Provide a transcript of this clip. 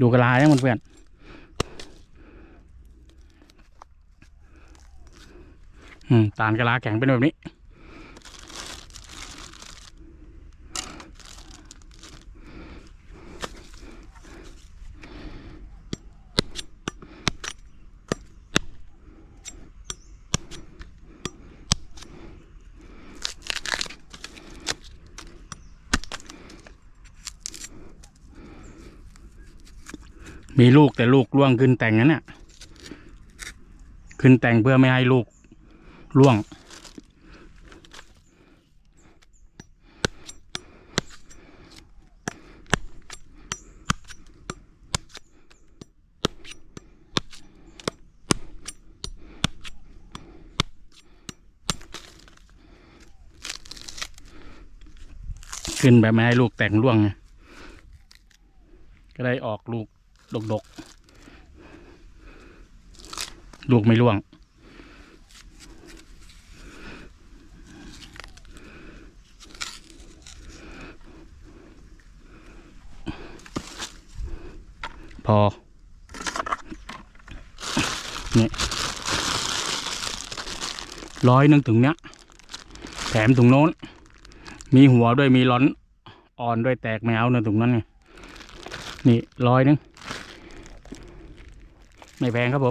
ดูกระลายันเพื่อนๆอืมตานกระลาแข็งเป็นแบบนี้ มีลูกแต่ลูกร่วงขึ้นแต่งนั้นน่ะ ขึ้นแต่งเพื่อไม่ให้ลูกร่วง ขึ้นแบบไม่ให้ลูกแต่งร่วงไงก็ได้ออกลูก ดกๆลูกไม่ร่วง พอ นี่ร้อยหนึ่งถึงเนี้ย แถมถุงโน้น มีหัวด้วยมีร้อน อ่อนด้วยแตกไม่เอาเนะถุงนั้นไงนี่ร้อยหนึง ไม่แพงครับผม